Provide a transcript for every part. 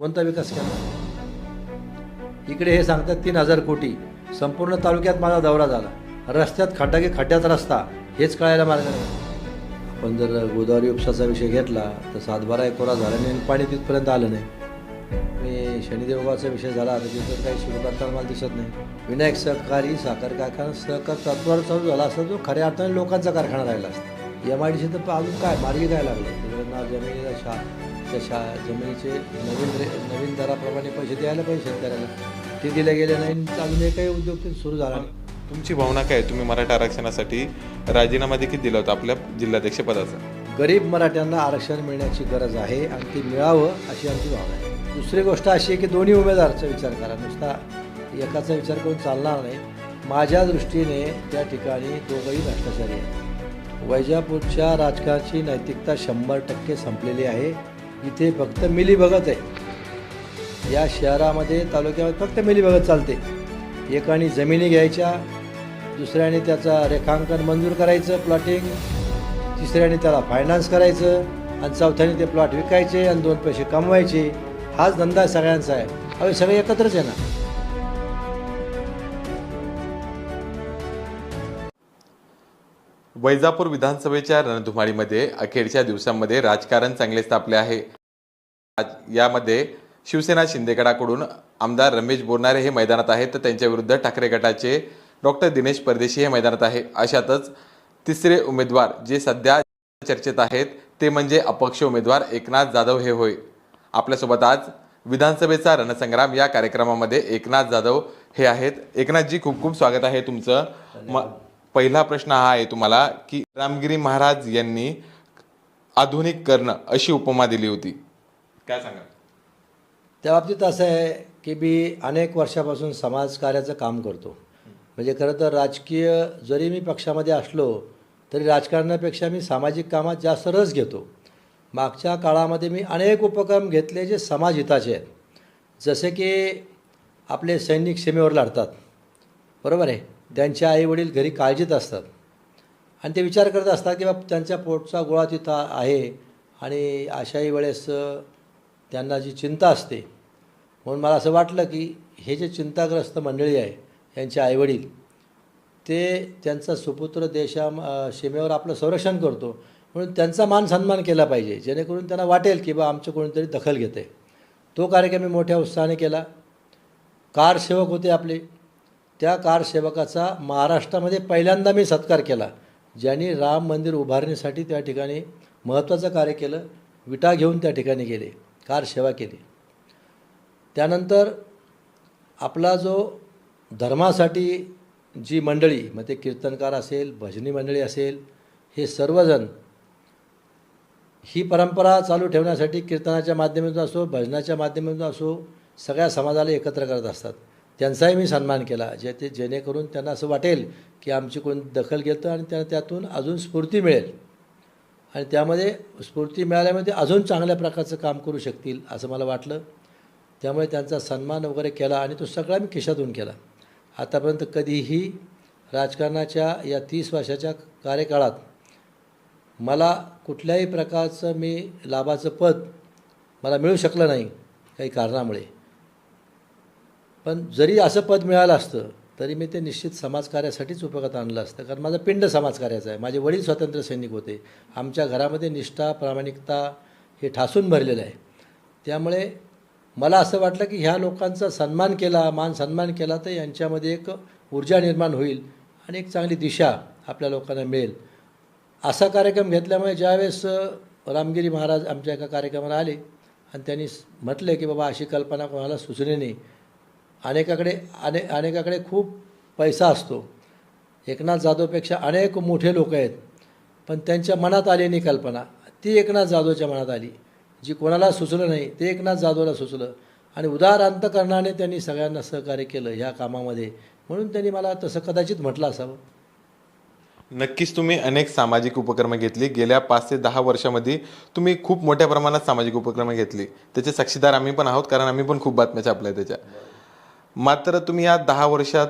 कोणता विकास केला? इकडे हे सांगतात तीन हजार कोटी. संपूर्ण तालुक्यात माझा दौरा झाला. रस्त्यात खड्डा की खड्ड्यात रस्ता. हेच कळायला मार्ग नाही. आपण जर गोदावरी उपसाचा विषय घेतला तर सातबारा एकोरा झाला नाही आणि पाणी तिथपर्यंत आलं नाही. मी शनिदेवगावचा विषय झाला तर तिथं काही सुरू करताना मला दिसत नाही. विनायक सहकारी साखर कारखाना सहकार तत्वावर चालू झाला असता जो खऱ्या अर्थाने लोकांचा कारखाना राहिला असता. एम आय डी सी तर अजून काय? मार्गी काय लागलं? तिकडे जमिनीला शा त्या शा जमिनीचे नवीन रे नवीन दराप्रमाणे पैसे द्यायला पाहिजे शेतकऱ्याला. ते दिले गेले नाही आणि अजून एकही उद्योग ते सुरू झाला नाही. तुमची भावना काय? तुम्ही मराठा आरक्षणासाठी राजीनामा देखील दिला होता आपल्या जिल्हाध्यक्ष पदाचा. गरीब मराठ्यांना आरक्षण मिळण्याची गरज आहे आणि ते मिळावं अशी आमची भावना आहे. दुसरी गोष्ट अशी आहे की दोन्ही उमेदवारचा विचार करा. नुसता एकाचा विचार करून चालणार नाही. माझ्या दृष्टीने त्या ठिकाणी दोघंही भ्रष्टाचारी आहेत. वैजापूरच्या राजकारणाची नैतिकता शंभर टक्के संपलेली आहे. इथे फक्त मिलीभगत आहे. या शहरामध्ये तालुक्यामध्ये फक्त मिलीभगत चालते. एकाने जमिनी घ्यायच्या दुसऱ्याने त्याचा रेखांकन मंजूर करायचं प्लॉटिंग तिसऱ्याने त्याला फायनान्स करायचं आणि चौथ्याने ते प्लॉट विकायचे आणि दोन पैसे कमवायचे. हाच धंदा सगळ्यांचा आहे. अवे सगळे एकत्रच आहे ना? वैजापूर विधानसभेच्या रणधुमाळीमध्ये अखेरच्या दिवसांमध्ये राजकारण चांगले तापले आहे. आज- यामध्ये शिवसेना शिंदेगडाकडून आमदार रमेश बोरणारे हे मैदानात आहेत. तर त्यांच्या विरुद्ध ठाकरे गटाचे डॉक्टर दिनेश परदेशी हे मैदानात आहे. अशातच तिसरे उमेदवार जे सध्या चर्चेत आहेत ते म्हणजे अपक्ष उमेदवार एकनाथ जाधव हे होय. आपल्यासोबत आज विधानसभेचा रणसंग्राम या कार्यक्रमामध्ये एकनाथ जाधव हे आहेत. एकनाथजी खूप खूप स्वागत आहे तुमचं. म- पहिला प्रश्न हा आहे तुम्हाला की रामगिरी महाराज यांनी आधुनिक कर्ण अशी उपमा दिली होती. काय सांगा त्या बाबतीत असं आहे की मी अनेक वर्षापासून समाजकार्याचं काम करतो. म्हणजे खरं तर राजकीय जरी मी पक्षामध्ये असलो तरी राजकारणापेक्षा मी सामाजिक कामात जास्त रस घेतो. मागच्या काळामध्ये मी अनेक उपक्रम घेतले जे समाजहिताचे आहेत. जसे की आपले सैनिक सीमेवर लढतात. बरोबर आहे? त्यांचे आईवडील घरी काळजीत असतात. आणि ते विचार करत असतात की बाबा त्यांच्या पोटचा गोळा तिथं आहे आणि अशाही वेळेस त्यांना जी चिंता असते म्हणून मला असं वाटलं की हे जे चिंताग्रस्त मंडळी आहे यांचे आईवडील ते त्यांचा सुपुत्र देशा सीमेवर आपलं संरक्षण करतो. म्हणून त्यांचा मान सन्मान केला पाहिजे जेणेकरून त्यांना वाटेल की बा आमचं कोणीतरी दखल घेते तो कार्यक्रम मी मोठ्या उत्साहाने केला. कारसेवक होते आपले. त्या कारसेवकाचा महाराष्ट्रामध्ये पहिल्यांदा मी सत्कार केला ज्यांनी राम मंदिर उभारणीसाठी त्या ठिकाणी महत्त्वाचं कार्य केलं विटा घेऊन त्या ठिकाणी गेले. कार सेवा केली. त्यानंतर आपला जो धर्मासाठी जी मंडळी मग ते कीर्तनकार असेल भजनी मंडळी असेल हे सर्वजण ही परंपरा चालू ठेवण्यासाठी कीर्तनाच्या माध्यमातून असो भजनाच्या माध्यमातून असो सगळ्या समाजाला एकत्र करत असतात. त्यांचाही मी सन्मान केला जे ते जेणेकरून त्यांना असं वाटेल की आमची कोण दखल घेतं आणि त्यांना त्यातून अजून स्फूर्ती मिळेल. आणि त्यामध्ये स्फूर्ती मिळाल्यामध्ये अजून चांगल्या प्रकारचं काम करू शकतील असं मला वाटलं. त्यामुळे त्यांचा सन्मान वगैरे केला आणि तो सगळा मी खिशातून केला. आतापर्यंत कधीही राजकारणाच्या या तीस वर्षाच्या कार्यकाळात मला कुठल्याही प्रकारचं मी लाभाचं पद मला मिळू शकलं नाही काही कारणामुळे. पण जरी असं पद मिळालं असतं तरी मी ते निश्चित समाजकार्यासाठीच उपयोगात आणलं असतं. कारण माझं पिंड समाजकार्याचं आहे. माझे वडील स्वातंत्र्य सैनिक होते. आमच्या घरामध्ये निष्ठा प्रामाणिकता हे ठासून भरलेलं आहे. त्यामुळे मला असं वाटलं की ह्या लोकांचा सन्मान केला मान सन्मान केला तर यांच्यामध्ये एक ऊर्जा निर्माण होईल आणि एक चांगली दिशा आपल्या लोकांना मिळेल. असा कार्यक्रम घेतल्यामुळे ज्यावेळेस रामगिरी महाराज आमच्या एका कार्यक्रमाला आले आणि त्यांनी म्हटलं की बाबा अशी कल्पना कोणाला सुचली नाही. अनेकाकडे अने अनेकाकडे खूप पैसा असतो. एकनाथ जाधवपेक्षा अनेक मोठे लोक आहेत पण त्यांच्या मनात आली नाही कल्पना. ती एकनाथ जाधवच्या मनात आली. जी कोणाला सुचलं नाही ते एकनाथ जाधवला सुचलं. आणि उदार अंतकरणाने त्यांनी सगळ्यांना सहकार्य केलं ह्या कामामध्ये. म्हणून त्यांनी मला तसं कदाचित म्हटलं असावं. नक्कीच तुम्ही अनेक सामाजिक उपक्रम घेतली. गेल्या पाच ते दहा वर्षामध्ये तुम्ही खूप मोठ्या प्रमाणात सामाजिक उपक्रम घेतली. त्याचे साक्षीदार आम्ही पण आहोत कारण आम्ही पण खूप बातम्या छापल्या त्याच्या. मात्र तुम्ही या दहा वर्षात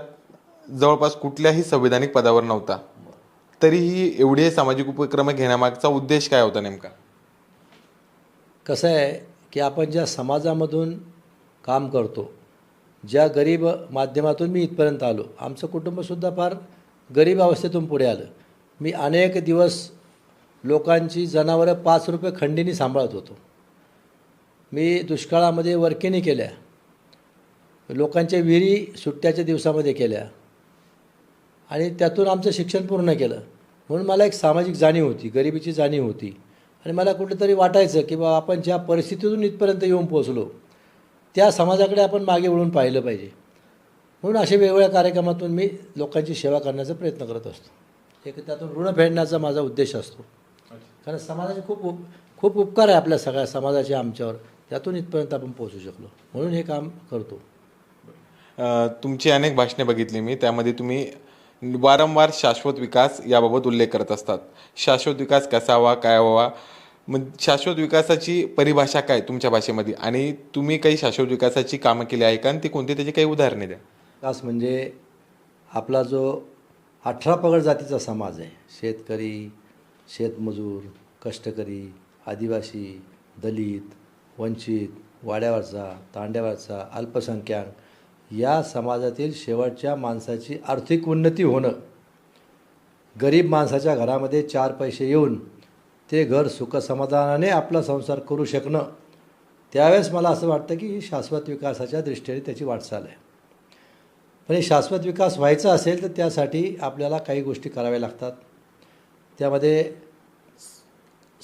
जवळपास कुठल्याही संविधानिक पदावर नव्हता. तरीही एवढे सामाजिक उपक्रम घेण्यामागचा उद्देश काय होता नेमका? कसं आहे की आपण ज्या समाजामधून काम करतो ज्या गरीब माध्यमातून मी इथपर्यंत आलो आमचं कुटुंबसुद्धा फार गरीब अवस्थेतून पुढे आलं. मी अनेक दिवस लोकांची जनावरं पाच रुपये खंडीने सांभाळत होतो. मी दुष्काळामध्ये वर्किनी केल्या. लोकांच्या विहिरी सुट्ट्याच्या दिवसामध्ये केल्या. आणि त्यातून आमचं शिक्षण पूर्ण केलं. म्हणून मला एक सामाजिक जाणीव होती गरिबीची जाणीव होती. आणि मला कुठेतरी वाटायचं की बा आपण ज्या परिस्थितीतून इथपर्यंत येऊन पोचलो त्या समाजाकडे आपण मागे वळून पाहिलं पाहिजे. म्हणून अशा वेगवेगळ्या कार्यक्रमातून मी लोकांची सेवा करण्याचा प्रयत्न करत असतो. एक त्यातून ऋण फेडण्याचा माझा उद्देश असतो. कारण समाजाचे खूप उप खूप उपकार आहे आपल्या सगळ्या समाजाचे आमच्यावर. त्यातून इथपर्यंत आपण पोहोचू शकलो. म्हणून हे काम करतो. तुमची अनेक भाषणे बघितली मी. त्यामध्ये तुम्ही वारंवार शाश्वत विकास याबाबत उल्लेख करत असतात. शाश्वत विकास कसा हवा काय व्हावा मग शाश्वत विकासाची परिभाषा काय तुमच्या भाषेमध्ये? आणि तुम्ही काही शाश्वत विकासाची कामं केली आहे का? आणि ती कोणती? त्याची काही उदाहरणे द्या. खास म्हणजे आपला जो अठरा पगड जातीचा समाज आहे. शेतकरी शेतमजूर कष्टकरी आदिवासी दलित वंचित वाड्यावरचा तांड्यावरचा अल्पसंख्याक या समाजातील शेवटच्या माणसाची आर्थिक उन्नती होणं. गरीब माणसाच्या घरामध्ये चार पैसे येऊन ते घर सुखसमाधानाने आपला संसार करू शकणं. त्यावेळेस मला असं वाटतं की ही शाश्वत विकासाच्या दृष्टीने त्याची वाटचाल आहे. पण हे शाश्वत विकास व्हायचा असेल तर त्यासाठी आपल्याला काही गोष्टी कराव्या लागतात. त्यामध्ये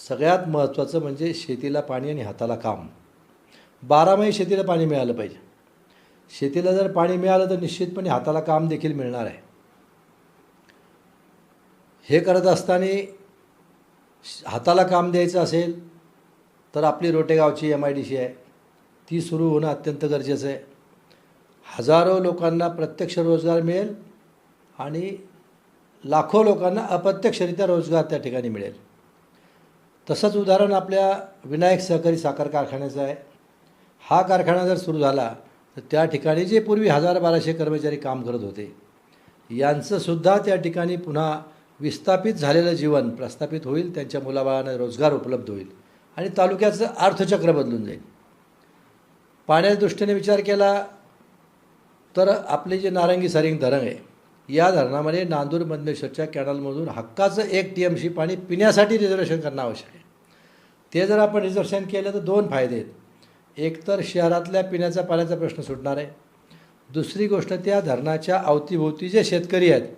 सगळ्यात महत्त्वाचं म्हणजे शेतीला पाणी आणि हाताला काम. बारामाही शेतीला पाणी मिळालं पाहिजे. शेतीला जर पाणी मिळालं तर निश्चितपणे हाताला काम देखील मिळणार आहे. हे करत असताना हाताला काम द्यायचं असेल तर आपली रोटेगावची एम आय डी सी आहे. ती सुरू होणं अत्यंत गरजेचं आहे. हजारो लोकांना प्रत्यक्ष रोजगार मिळेल आणि लाखो लोकांना अप्रत्यक्षरित्या रोजगार त्या ठिकाणी मिळेल. तसंच उदाहरण आपल्या विनायक सहकारी साखर कारखान्याचं आहे. हा कारखाना जर सुरू झाला तर त्या ठिकाणी जे पूर्वी हजार बाराशे कर्मचारी काम करत होते यांचंसुद्धा त्या ठिकाणी पुन्हा विस्थापित झालेलं जीवन प्रस्थापित होईल त्यांच्या मुलाबाळांना रोजगार उपलब्ध होईल आणि तालुक्याचं अर्थचक्र बदलून जाईल. पाण्याच्या दृष्टीने विचार केला तर आपले जे नारंगी सरिंग धरण आहे या धरणामध्ये नांदूर मधमेश्वरच्या कॅनलमधून हक्काचं एक टी एम सी पाणी पिण्यासाठी रिझर्वेशन करणं आवश्यक आहे. ते जर आपण रिझर्वेशन केलं तर दोन फायदे आहेत. एक तर शहरातल्या पिण्याचा पाण्याचा प्रश्न सुटणार आहे. दुसरी गोष्ट त्या धरणाच्या अवतीभोवती जे शेतकरी आहेत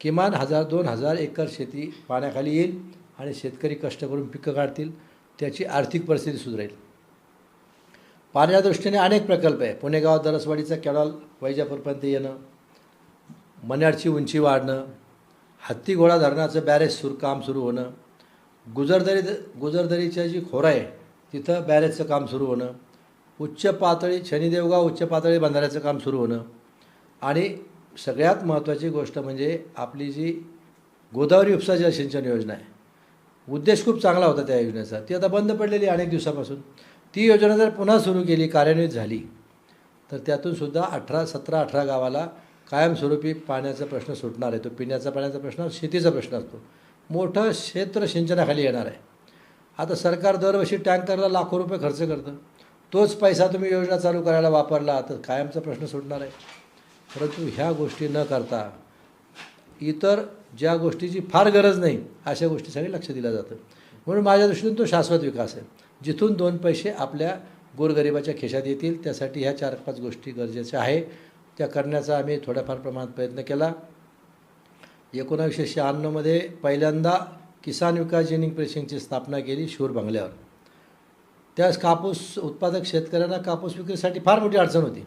किमान हजार दोन हजार एकर शेती पाण्याखाली येईल आणि शेतकरी कष्ट करून पिकं काढतील त्याची आर्थिक परिस्थिती सुधारेल. पाण्याच्या दृष्टीने अनेक प्रकल्प आहे पुणेगाव दरसवाडीचा कॅडॉल वैजापूरपर्यंत येणं मन्याडची उंची वाढणं हत्ती घोडा धरणाचं बॅरेज सुरू काम सुरू होणं गुजरदरी गुजरदरीच्या जी खोरा आहे तिथं बॅरेजचं काम सुरू होणं उच्च पातळी शनिदेवगाव उच्च पातळी बंधाऱ्याचं काम सुरू होणं. आणि सगळ्यात महत्त्वाची गोष्ट म्हणजे आपली जी गोदावरी उपसा जलसिंचन योजना आहे. उद्देश खूप चांगला होता त्या योजनेचा. ती आता बंद पडलेली आहे अनेक दिवसापासून. ती योजना जर पुन्हा सुरू केली कार्यान्वित झाली तर त्यातून सुद्धा अठरा सतरा अठरा गावाला कायमस्वरूपी पाण्याचा प्रश्न सुटणार आहे. तो पिण्याचा पाण्याचा प्रश्न शेतीचा प्रश्न असतो. मोठं क्षेत्र सिंचनाखाली येणार आहे. आता सरकार दरवर्षी टँकरला लाखो रुपये खर्च करतं. तोच पैसा तुम्ही योजना चालू करायला वापरला तर कायमचा प्रश्न सुटणार आहे. परंतु ह्या गोष्टी न करता इतर ज्या गोष्टीची फार गरज नाही अशा गोष्टीसाठी लक्ष दिलं जातं. म्हणून माझ्या दृष्टीतून तो शाश्वत विकास आहे. जिथून दोन पैसे आपल्या गोरगरिबाच्या खिशात येतील त्यासाठी ह्या चार पाच गोष्टी गरजेच्या आहे. त्या करण्याचा आम्ही थोड्याफार प्रमाणात प्रयत्न केला. एकोणावीसशे शहाण्णवमध्ये पहिल्यांदा किसान विकास जिनिंग प्रेशिंगची स्थापना केली शूर बंगल्यावर. त्यावेळेस कापूस उत्पादक शेतकऱ्यांना कापूस विक्रीसाठी फार मोठी अडचण होती.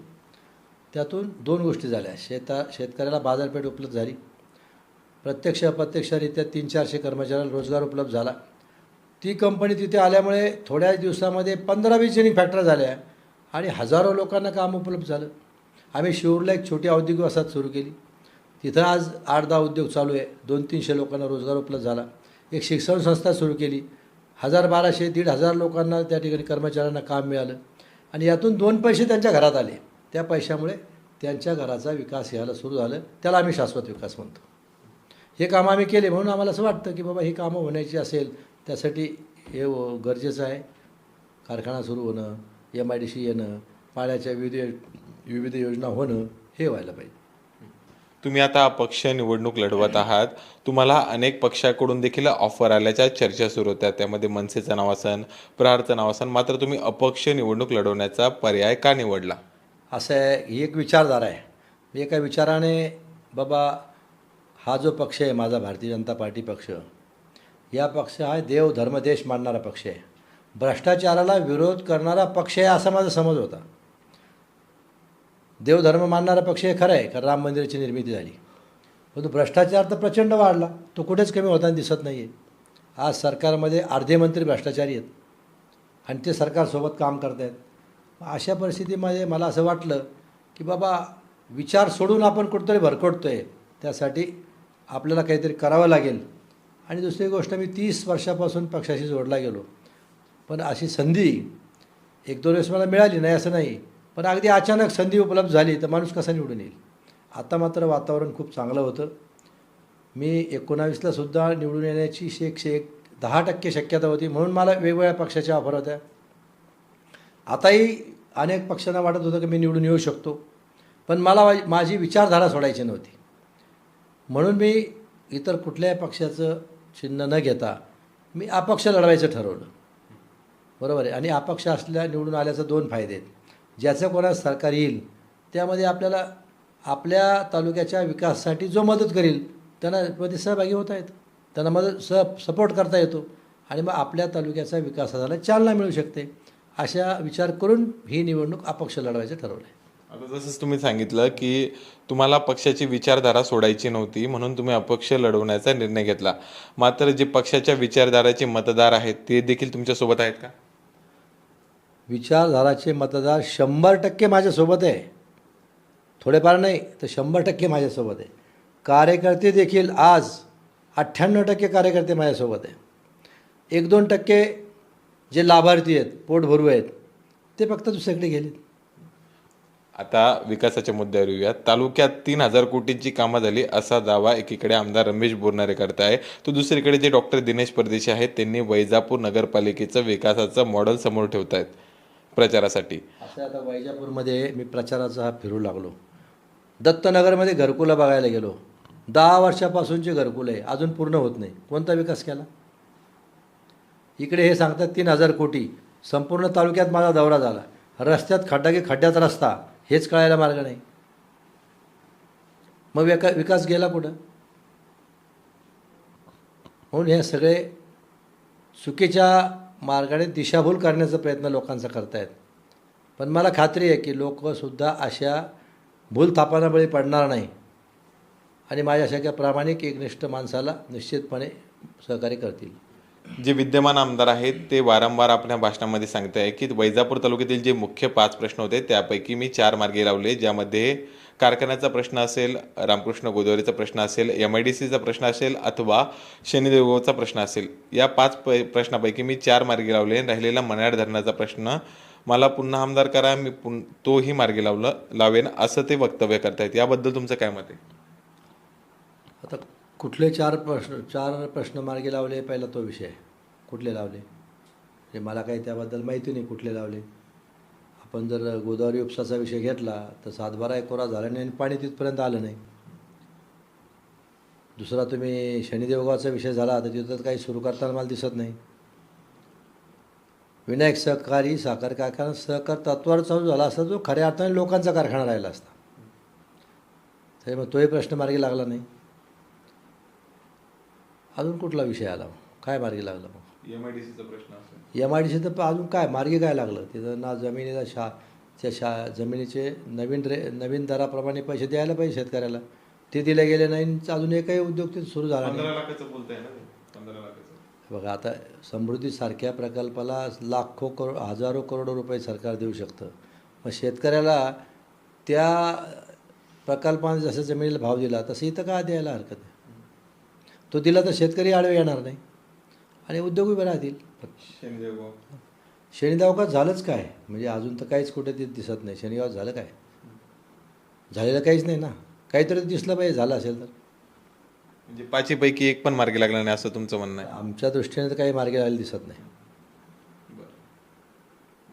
त्यातून दोन गोष्टी झाल्या. शेता शेतकऱ्याला बाजारपेठ उपलब्ध झाली. प्रत्यक्ष अप्रत्यक्षरित्या तीन चारशे कर्मचाऱ्यांना रोजगार उपलब्ध झाला. ती कंपनी तिथे आल्यामुळे थोड्याच दिवसामध्ये पंधरा वीस जणी फॅक्टऱ्या झाल्या आणि हजारो लोकांना काम उपलब्ध झालं. आम्ही शिवूरला एक छोटी औद्योगिक वसाहत सुरू केली. तिथं आज आठ दहा उद्योग चालू आहे. दोन तीनशे लोकांना रोजगार उपलब्ध झाला. एक शिक्षण संस्था सुरू केली. हजार बाराशे दीड हजार लोकांना त्या ठिकाणी कर्मचाऱ्यांना काम मिळालं. आणि यातून दोन पैसे त्यांच्या घरात आले. त्या पैशामुळे त्यांच्या घराचा विकास यायला सुरू झालं. त्याला आम्ही शाश्वत विकास म्हणतो. हे कामं आम्ही केले म्हणून आम्हाला असं वाटतं की बाबा ही कामं होण्याची असेल त्यासाठी हे गरजेचं आहे. कारखाना सुरू होणं एम आय डी सी येणं पाण्याच्या विविध विविध योजना होणं हे व्हायला पाहिजे. तुम्ही आता अपक्ष निवडणूक लढवत आहात. तुम्हाला अनेक पक्षाकडून देखील ऑफर आल्याच्या चर्चा सुरू होत्या. त्यामध्ये मनसेचं नाव असन प्रहारचं नाव असन मात्र तुम्ही अपक्ष निवडणूक लढवण्याचा पर्याय का निवडला? असं आहे ही एक विचारधारा आहे. एका विचाराने बाबा हा जो पक्ष आहे माझा भारतीय जनता पार्टी पक्ष या पक्ष हा देव धर्मदेश मानणारा पक्ष आहे. भ्रष्टाचाराला विरोध करणारा पक्ष आहे असा माझा समज होता. देवधर्म मानणारा पक्ष हे खरं आहे कारण राम मंदिराची निर्मिती झाली. परंतु भ्रष्टाचार तर प्रचंड वाढला. तो कुठेच कमी होताना दिसत नाही आहे आज सरकारमध्ये अर्धे मंत्री भ्रष्टाचारी आहेत. आणि ते सरकारसोबत काम करत आहेत अशा परिस्थितीमध्ये मला असं वाटलं की बाबा विचार सोडून आपण कुठंतरी भरकटतो आहे त्यासाठी आपल्याला काहीतरी करावं लागेल. आणि दुसरी गोष्ट मी तीस वर्षापासून पक्षाशी जोडला गेलो. पण अशी संधी एक दोन वेळेस मला मिळाली नाही असं नाही. पण अगदी अचानक संधी उपलब्ध झाली तर माणूस कसा निवडून येईल? आता मात्र वातावरण खूप चांगलं होतं. मी एकोणावीसला सुद्धा निवडून येण्याची एकशे एक दहा टक्के शक्यता होती म्हणून मला वेगवेगळ्या पक्षाच्या ऑफर होत्या. आताही अनेक पक्षांना वाटत होतं की मी निवडून येऊ शकतो. पण मला माझी विचारधारा सोडायची नव्हती. म्हणून मी इतर कुठल्याही पक्षाचं चिन्ह न घेता मी अपक्ष लढवायचं ठरवलं. बरोबर आहे? आणि अपक्ष असल्या निवडून आल्याचं दोन फायदे आहेत. ज्याचं कोणाला सरकार येईल त्यामध्ये आपल्याला आपल्या तालुक्याच्या विकासासाठी जो मदत करील त्यांना मध्ये सहभागी होता आहेत त्यांना मदत स सपोर्ट करता येतो. आणि मग आपल्या तालुक्याचा विकासाला चालना मिळू शकते. अशा विचार करून ही निवडणूक अपक्ष लढवायचं ठरवलं आहे आता जसंच तुम्ही सांगितलं की तुम्हाला पक्षाची विचारधारा सोडायची नव्हती म्हणून तुम्ही अपक्ष लढवण्याचा निर्णय घेतला. मात्र जे पक्षाच्या विचारधाराचे मतदार आहेत ते देखील तुमच्यासोबत आहेत का? विचारधाराचे मतदार शंभर टक्के माझ्यासोबत आहे. थोडेफार नाही तर शंभर टक्के माझ्यासोबत आहे. कार्यकर्ते देखील आज अठ्ठ्याण्णव टक्के कार्यकर्ते माझ्यासोबत आहे. एक दोन टक्के जे लाभार्थी आहेत पोट भरू आहेत ते फक्त दुसरीकडे गेलेत. आता विकासाच्या मुद्द्यावर येऊया तालुक्यात तीन हजार कोटींची कामं झाली असा दावा एकीकडे आमदार रमेश बोरणारे करत आहे. तो दुसरीकडे जे डॉक्टर दिनेश परदेशी आहेत त्यांनी वैजापूर नगरपालिकेचं विकासाचं मॉडेल समोर ठेवत आहेत प्रचारासाठी. असं आता वैजापूरमध्ये मी प्रचाराचा हा फिरू लागलो. दत्तनगरमध्ये घरकुलं बघायला गेलो. दहा वर्षापासूनचे घरकुलं आहे. अजून पूर्ण होत नाही. कोणता विकास केला? इकडे हे सांगतात तीन हजार कोटी. संपूर्ण तालुक्यात माझा दौरा झाला. रस्त्यात खड्डा की खड्ड्यात रस्ता. हेच कळायला मार्ग नाही. मग विका विकास गेला कुठं? म्हणून हे सगळे चुकीच्या मार्गाने दिशाभूल करण्याचा प्रयत्न लोकांचा करतायत. पण मला खात्री आहे की लोकसुद्धा अशा भूलथापांना बळी पडणार नाही. आणि माझ्यासारख्या प्रामाणिक एकनिष्ठ माणसाला निश्चितपणे सहकार्य करतील. जे विद्यमान आमदार आहेत ते वारंवार आपल्या भाषणामध्ये सांगत आहे की वैजापूर तालुक्यातील जे मुख्य पाच प्रश्न होते त्यापैकी मी चार मार्गे लावले ज्यामध्ये कारखान्याचा प्रश्न असेल रामकृष्ण गोदावरीचा प्रश्न असेल एम आय डी सीचा प्रश्न असेल अथवा शनिदेवचा प्रश्न असेल या पाच प प्रश्नापैकी मी चार मार्गी लावले राहिलेला मनाड धरणाचा प्रश्न मला पुन्हा आमदार करा मी पुन तोही मार्गी लावलं लावेन असं ते वक्तव्य करतायत. याबद्दल तुमचं काय मत आहे? आता कुठले चार प्रश्न चार प्रश्न मार्गी लावले पहिला तो विषय आहे. कुठले लावले? हे मला काही त्याबद्दल माहिती नाही कुठले लावले. आपण जर गोदावरी उपसाचा विषय घेतला तर सातबारा एकोरा झाला नाही आणि पाणी तिथपर्यंत आलं नाही. दुसरा तुम्ही शनिदेवगावचा विषय झाला तर तिथं तर काही सुरू करताना मला दिसत नाही. विनायक सहकारी साखर कारखाना सहकार तत्वावर चालू झाला असता जो खऱ्या अर्थाने लोकांचा कारखाना राहिला असता. तरी मग तोही प्रश्न मार्गी लागला नाही. अजून कुठला विषय आला मग? काय मार्गी लागला मग? एम आय डी सीचा प्रश्न असेल. एम आय डी सी तर अजून काय? मार्गी काय लागलं. तिथं ना जमिनीला शा त्या शा जमिनीचे नवीन रे नवीन दराप्रमाणे पैसे द्यायला पाहिजे शेतकऱ्याला. ते दिले गेले नाही अजून एकही उद्योग तिथे सुरू झाला नाही. पंधरा लाखाचं बोलताय ना पंधरा लाखाचं. बघा आता समृद्धीसारख्या प्रकल्पाला लाखो करोड हजारो करोडो रुपये सरकार देऊ शकतं. मग शेतकऱ्याला त्या प्रकल्पाने जसं जमिनीला भाव दिला तसं इथं का द्यायला हरकत आहे? तो दिला तर शेतकरी आडवे येणार नाही. आणि उद्योग उभे राहतील. शनिदेव शनिगावकात झालंच काय? म्हणजे अजून तर काहीच कुठे ते दिसत नाही. शनिगाव झालं काय? झालेलं काहीच नाही ना? काहीतरी दिसलं पाहिजे झालं असेल तर. म्हणजे पाचीपैकी एक पण मार्गी लागला नाही असं तुमचं म्हणणं आहे? आमच्या दृष्टीने तर काही मार्गी लागलेलं दिसत नाही.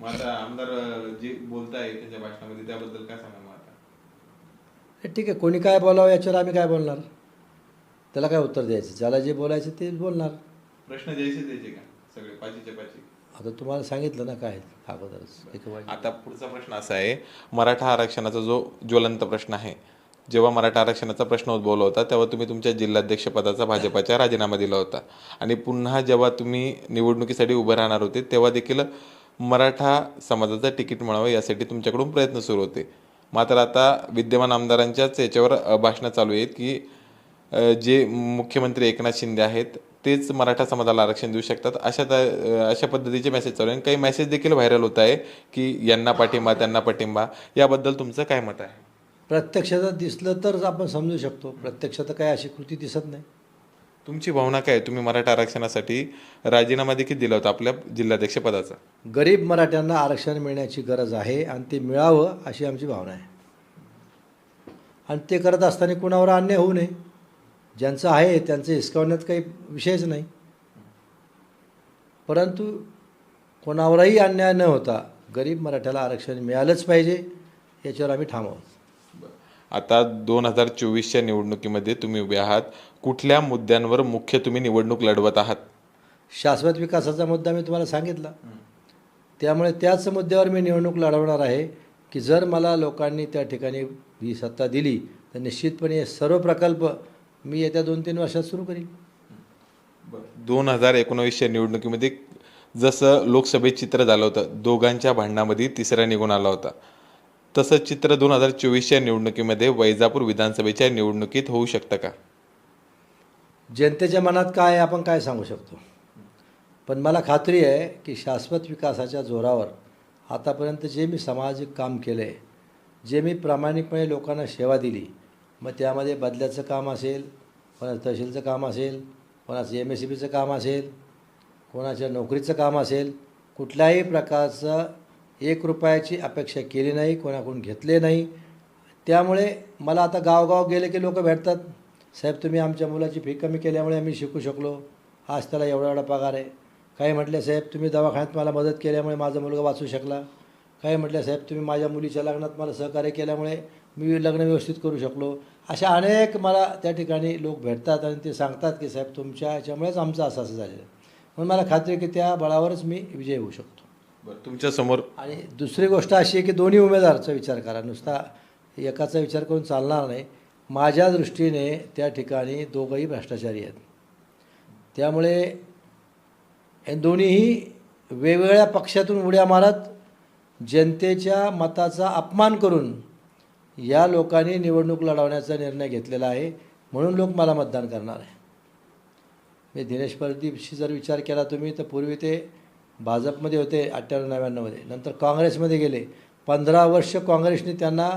मग आता आमदार जे बोलताय त्यांच्या भाषणामध्ये त्याबद्दल काय सांगा मग आता? ठीक आहे. कोणी काय बोलावं याच्यावर आम्ही काय बोलणार? त्याला काय उत्तर द्यायचं? ज्याला जे बोलायचं ते बोलणार. प्रश्न द्यायचे द्यायचे का? सगळे पाचीचे पाची. आता तुम्हाला सांगितलं ना काय अगोदरच. आता पुढचा प्रश्न असा आहे मराठा आरक्षणाचा जो ज्वलंत प्रश्न आहे जेव्हा मराठा आरक्षणाचा प्रश्न उद्भवला होता तेव्हा तुम्ही तुमच्या जिल्हाध्यक्ष पदाचा भाजपाच्या राजीनामा दिला होता. आणि पुन्हा जेव्हा तुम्ही निवडणुकीसाठी उभं राहणार होते तेव्हा देखील मराठा समाजाचं तिकीट मिळावं यासाठी तुमच्याकडून प्रयत्न सुरू होते. मात्र आता विद्यमान आमदारांच्याच याच्यावर भाषणं चालू आहेत की जे मुख्यमंत्री एकनाथ शिंदे आहेत तेच मराठा समाजाला आरक्षण देऊ शकतात. अशा अशा पद्धतीचे मेसेज चालू आहे काही मेसेज देखील व्हायरल होत आहे की यांना पाठिंबा त्यांना पाठिंबा. याबद्दल तुमचं काय मत आहे? प्रत्यक्षात दिसलं तर आपण समजू शकतो. प्रत्यक्षात काय अशी कृती दिसत नाही. तुमची भावना काय आहे? तुम्ही मराठा आरक्षणासाठी राजीनामा देखील दिला होता आपल्या जिल्हाध्यक्ष पदाचा. गरीब मराठ्यांना आरक्षण मिळण्याची गरज आहे आणि ते मिळावं अशी आमची भावना आहे. आणि ते करत असताना कुणावर अन्याय होऊ नये. ज्यांचं आहे त्यांचं हिसकावण्यात काही विषयच नाही. परंतु कोणावरही अन्याय न होता गरीब मराठ्याला आरक्षण मिळालंच पाहिजे याच्यावर आम्ही ठाम आहोत. आता दोन हजार चोवीसच्या निवडणुकीमध्ये तुम्ही उभे आहात. कुठल्या मुद्द्यांवर मुख्य तुम्ही निवडणूक लढवत आहात? शाश्वत विकासाचा मुद्दा मी तुम्हाला सांगितला. त्यामुळे त्याच मुद्द्यावर मी निवडणूक लढवणार आहे की जर मला लोकांनी त्या ठिकाणी ही सत्ता दिली तर निश्चितपणे सर्व प्रकल्प मी येत्या दोन तीन वर्षात सुरू करीन. दोन हजार एकोणावीसच्या निवडणुकीमध्ये जसं लोकसभेत चित्र झालं होतं दोघांच्या भांडणामध्ये तिसरा निघून आला होता. तसं चित्र दोन हजार चोवीसच्या निवडणुकीमध्ये वैजापूर विधानसभेच्या निवडणुकीत होऊ शकतं का? जनतेच्या मनात काय आहे आपण काय सांगू शकतो? पण मला खात्री आहे की शाश्वत विकासाच्या जोरावर आतापर्यंत जे मी सामाजिक काम केलं आहे जे मी प्रामाणिकपणे लोकांना सेवा दिली मग त्यामध्ये बदल्याचं काम असेल कोणाचं तहसीलचं काम असेल कोणाचं एम एस सी बीचं काम असेल कोणाच्या नोकरीचं काम असेल कुठल्याही प्रकारचं एक रुपयाची अपेक्षा केली नाही कोणाकडून घेतले नाही. त्यामुळे मला आता गावगाव गेले की लोक भेटतात. साहेब तुम्ही आमच्या मुलाची फी कमी केल्यामुळे आम्ही शिकू शकलो. आज त्याला एवढा एवढा पगार आहे. काही म्हटले साहेब तुम्ही दवाखान्यात मला मदत केल्यामुळे माझा मुलगा वाचू शकला. काही म्हटलं साहेब तुम्ही माझ्या मुलीच्या लग्नात मला सहकार्य केल्यामुळे मी लग्न व्यवस्थित करू शकलो. अशा अनेक मला त्या ठिकाणी लोक भेटतात आणि ते सांगतात की साहेब तुमच्या ह्याच्यामुळेच आमचं असं असं झालेलं म्हणून मला खात्री आहे की त्या बळावरच मी विजय होऊ शकतो. तुमच्यासमोर आणि दुसरी गोष्ट अशी आहे की दोन्ही उमेदवारचा विचार करा. नुसता एकाचा विचार करून चालणार नाही. माझ्या दृष्टीने त्या ठिकाणी दोघंही भ्रष्टाचारी आहेत. त्यामुळे हे दोन्हीही वेगवेगळ्या पक्षातून उड्या मारत जनतेच्या मताचा अपमान करून या लोकांनी निवडणूक लढवण्याचा निर्णय घेतलेला आहे म्हणून लोक मला मतदान करणार आहे. मी दिनेश प्रदीपशी जर विचार केला तुम्ही तर पूर्वी ते भाजपमध्ये होते अठ्ठ्याण्णव नव्याण्णवमध्ये. नंतर काँग्रेसमध्ये गेले. पंधरा वर्ष काँग्रेसने त्यांना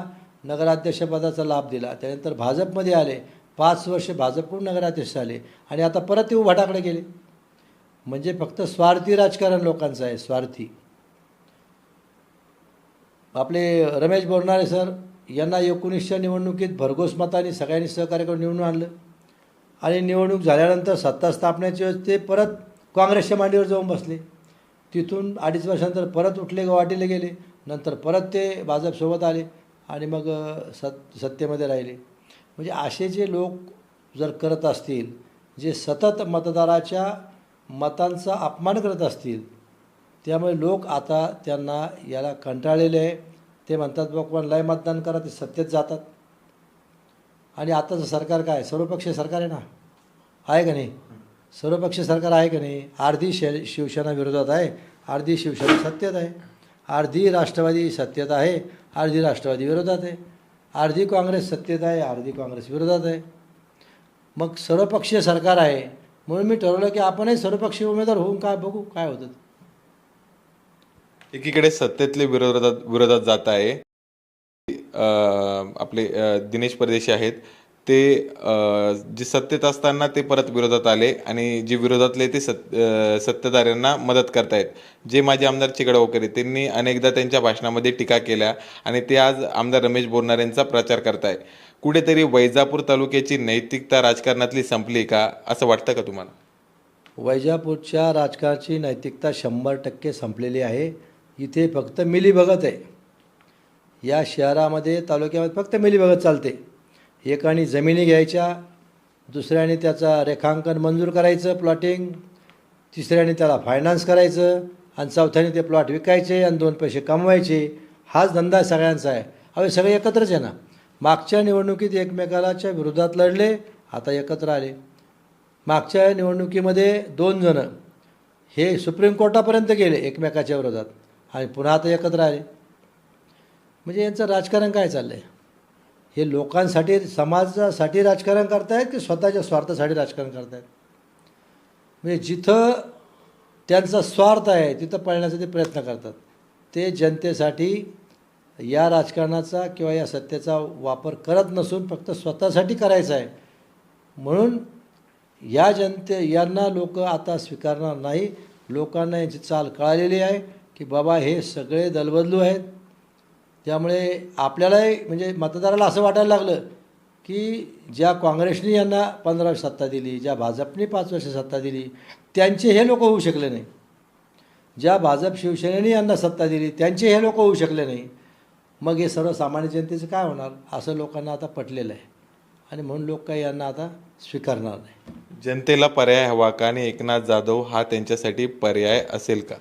नगराध्यक्षपदाचा लाभ दिला. त्यानंतर भाजपमध्ये आले. पाच वर्ष भाजपकडून नगराध्यक्ष आले आणि आता परत ते उभाटाकडे गेले. म्हणजे फक्त स्वार्थी राजकारण लोकांचं आहे स्वार्थी. आपले रमेश बोरणारे सर यांना एकोणीसच्या निवडणुकीत भरघोस मताने सगळ्यांनी सहकार्य करून निवडून आणलं. आणि निवडणूक झाल्यानंतर सत्ता स्थापनेच्या वेळेस ते परत काँग्रेसच्या मांडीवर जाऊन बसले. तिथून अडीच वर्षानंतर परत उठले गुवाहाटीला गेले. नंतर परत ते भाजपसोबत आले आणि मग अ, सत सत्तेमध्ये राहिले. म्हणजे असे जे लोक जर करत असतील जे सतत मतदाराच्या मतांचा अपमान करत असतील त्यामुळे लोक आता त्यांना याला कंटाळलेले आहे. ते म्हणतात बघ लय मतदान करा ते सत्तेत जातात. आणि आताचं सरकार काय? सर्वपक्षीय सरकार आहे ना? आहे का नाही? सर्वपक्षीय सरकार आहे का नाही? अर्धी शे शिवसेना विरोधात आहे. अर्धी शिवसेना सत्तेत आहे. अर्धी राष्ट्रवादी सत्तेत आहे. अर्धी राष्ट्रवादी विरोधात आहे. अर्धी काँग्रेस सत्तेत आहे. अर्धी काँग्रेस विरोधात आहे. मग सर्वपक्षीय सरकार आहे. म्हणून मी ठरवलं की आपणही सर्वपक्षीय उमेदवार होऊन काय बघू काय होतं एकीकडे सत्तेतले विरोधात विरोधात जात आहे. आपले दिनेश परदेशी आहेत. ते जे सत्तेत असताना ते परत विरोधात आले आणि जे विरोधातले ते सत् सत्ताधाऱ्यांना मदत करतायत. जे माजी आमदार चिकडवकर वगैरे त्यांनी अनेकदा त्यांच्या भाषणामध्ये टीका केल्या आणि ते आज आमदार रमेश बोरणार यांचा प्रचार करताय कुठेतरी वैजापूर तालुक्याची नैतिकता राजकारणातली संपली का असं वाटतं का तुम्हाला? वैजापूरच्या राजकारणाची नैतिकता शंभर टक्के संपलेली आहे. इथे फक्त मिलीभगत आहे. या शहरामध्ये तालुक्यामध्ये फक्त मिलीभगत चालते. एकाने जमिनी घ्यायच्या दुसऱ्याने त्याचा रेखांकन मंजूर करायचं प्लॉटिंग तिसऱ्याने त्याला फायनान्स करायचं आणि चौथ्याने ते प्लॉट विकायचे आणि दोन पैसे कमवायचे. हाच धंदा सगळ्यांचा आहे. अवे सगळे एकत्रच आहे ना. मागच्या निवडणुकीत एकमेकालाच्या विरोधात लढले आता एकत्र आले. मागच्या निवडणुकीमध्ये दोन जणं हे सुप्रीम कोर्टापर्यंत गेले एकमेकाच्या विरोधात. आणि पुन्हा आता एकत्र आले. म्हणजे यांचं राजकारण काय चाललं आहे हे लोकांसाठी समाजासाठी राजकारण करतायत की स्वतःच्या स्वार्थासाठी राजकारण करतायत? म्हणजे जिथं त्यांचा स्वार्थ आहे तिथं पळण्याचा ते प्रयत्न करतात. ते जनतेसाठी या राजकारणाचा किंवा या सत्तेचा वापर करत नसून फक्त स्वतःसाठी करायचा आहे. म्हणून या जनते यांना लोक आता स्वीकारणार नाही. लोकांना यांची चाल कळालेली आहे. की बाबा हे सगळे दलबदलू आहेत. त्यामुळे आपल्यालाही म्हणजे मतदाराला असं वाटायला लागलं की ज्या काँग्रेसने यांना पंधरा वर्ष सत्ता दिली ज्या भाजपने पाच वर्ष सत्ता दिली त्यांचे हे लोक होऊ शकले नाही. ज्या भाजप शिवसेनेने यांना सत्ता दिली त्यांचे हे लोक होऊ शकले नाही. मग हे सर्वसामान्य जनतेचं काय होणार? असं लोकांना आता पटलेलं आहे. आणि म्हणून लोक काही यांना आता स्वीकारणार नाही. जनतेला पर्याय हवा का? आणि एकनाथ जाधव हा त्यांच्यासाठी पर्याय असेल का?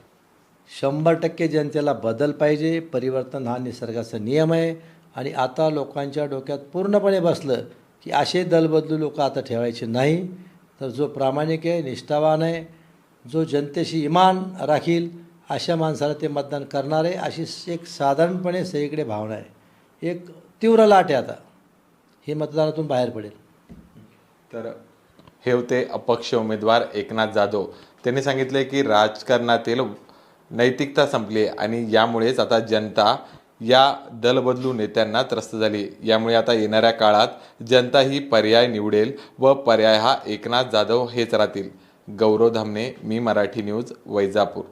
शंभर टक्के जनतेला बदल पाहिजे परिवर्तन हा निसर्गाचा नियम आहे. आणि आता लोकांच्या डोक्यात पूर्णपणे बसलं की असे दलबदलू लोक आता ठेवायचे नाही. तर जो प्रामाणिक आहे निष्ठावान आहे जो जनतेशी इमान राखील अशा माणसाला ते मतदान करणार आहे अशी एक साधारणपणे सगळीकडे भावना आहे. एक तीव्र लाट आहे आता. हे मतदानातून बाहेर पडेल. तर हे होते अपक्ष उमेदवार एकनाथ जाधव. त्यांनी सांगितले की राजकारणातील नैतिकता संपली आणि यामुळेच आता जनता या दलबदलू नेत्यांना त्रस्त झाली. यामुळे आता येणाऱ्या काळात जनता ही पर्याय निवडेल व पर्याय हा एकनाथ जाधव हेच राहतील. गौरव धामणे मी मराठी न्यूज वैजापूर.